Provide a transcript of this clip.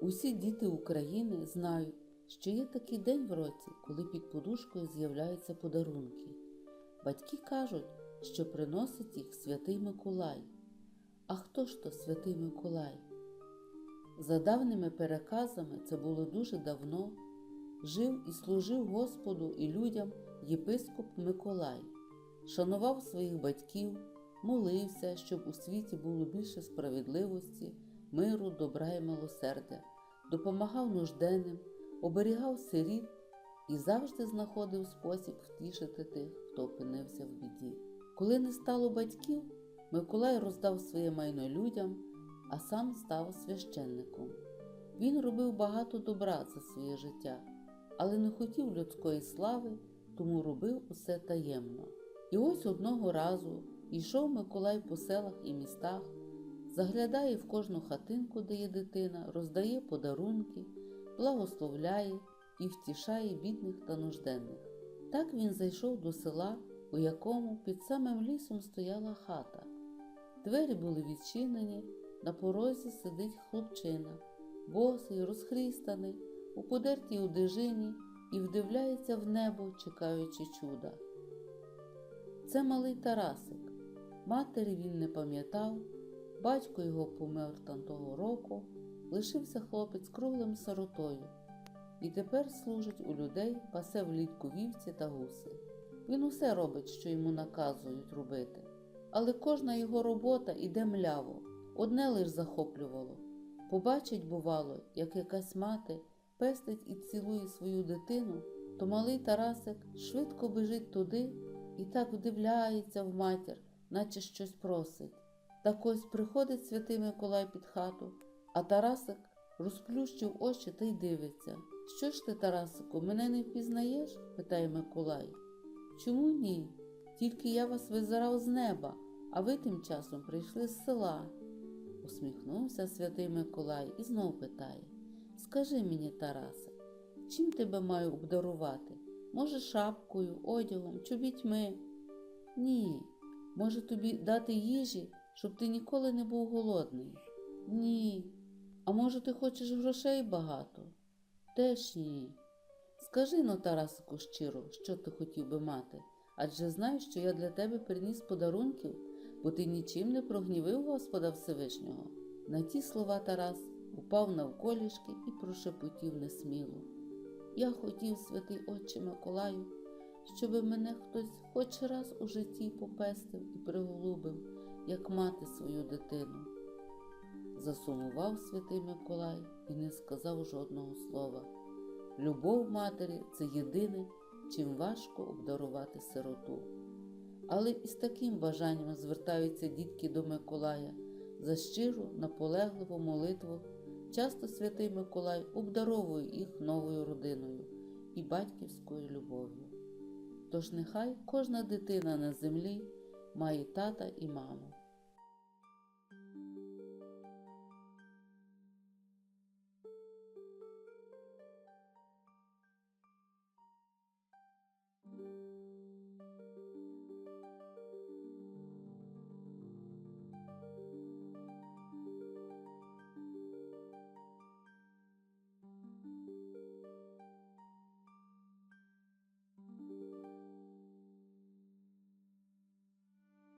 Усі діти України знають, що є такий день в році, коли під подушкою з'являються подарунки. Батьки кажуть, що приносить їх святий Миколай. А хто ж то святий Миколай? За давніми переказами, це було дуже давно, жив і служив Господу і людям єпископ Миколай, шанував своїх батьків, молився, щоб у світі було більше справедливості, миру, добра і милосердя, допомагав нужденним, оберігав сиріт і завжди знаходив спосіб втішити тих, хто опинився в біді. Коли не стало батьків, Миколай роздав своє майно людям, а сам став священником. Він робив багато добра за своє життя, але не хотів людської слави, тому робив усе таємно. І ось одного разу йшов Миколай по селах і містах, заглядає в кожну хатинку, де є дитина, роздає подарунки, благословляє і втішає бідних та нужденних. Так він зайшов до села, у якому під самим лісом стояла хата. Двері були відчинені, на порозі сидить хлопчина, босий, розхрістаний, у подертій одежині і вдивляється в небо, чекаючи чуда. Це малий Тарасик. Матері він не пам'ятав, батько його помер там того року, лишився хлопець круглим сиротою і тепер служить у людей, пасе влітку вівці та гуси. Він усе робить, що йому наказують робити, але кожна його робота іде мляво, одне лиш захоплювало. Побачить, бувало, як якась мати пестить і цілує свою дитину, то малий Тарасик швидко біжить туди і так вдивляється в матір, наче щось просить. Так ось приходить святий Миколай під хату, а Тарасик розплющив очі та й дивиться. Що ж ти, Тарасику, мене не впізнаєш? питає Миколай. Чому ні? Тільки я вас визирав з неба, а ви тим часом прийшли з села. Усміхнувся святий Миколай і знов питає Скажи мені, Тарасе, чим тебе маю обдарувати? Може, шапкою, одягом, чобітьми? Ні. Може тобі дати їжі, щоб ти ніколи не був голодний? Ні. А може, ти хочеш грошей багато? Теж ні. Скажи но, Тарасику, щиро, що ти хотів би мати, адже знаєш, що я для тебе приніс подарунків, бо ти нічим не прогнівив Господа Всевишнього. На ті слова Тарас упав навколішки і прошепотів несміло. Я хотів, святий Отче Миколаю, щоби мене хтось хоч раз у житті попестив і приголубив, як мати свою дитину. Засумував святий Миколай і не сказав жодного слова. Любов матері це єдине, чим важко обдарувати сироту. Але і з таким бажанням звертаються дітки до Миколая за щиру, наполегливу молитву. Часто святий Миколай обдаровує їх новою родиною і батьківською любов'ю. Тож нехай кожна дитина на землі має тата і маму.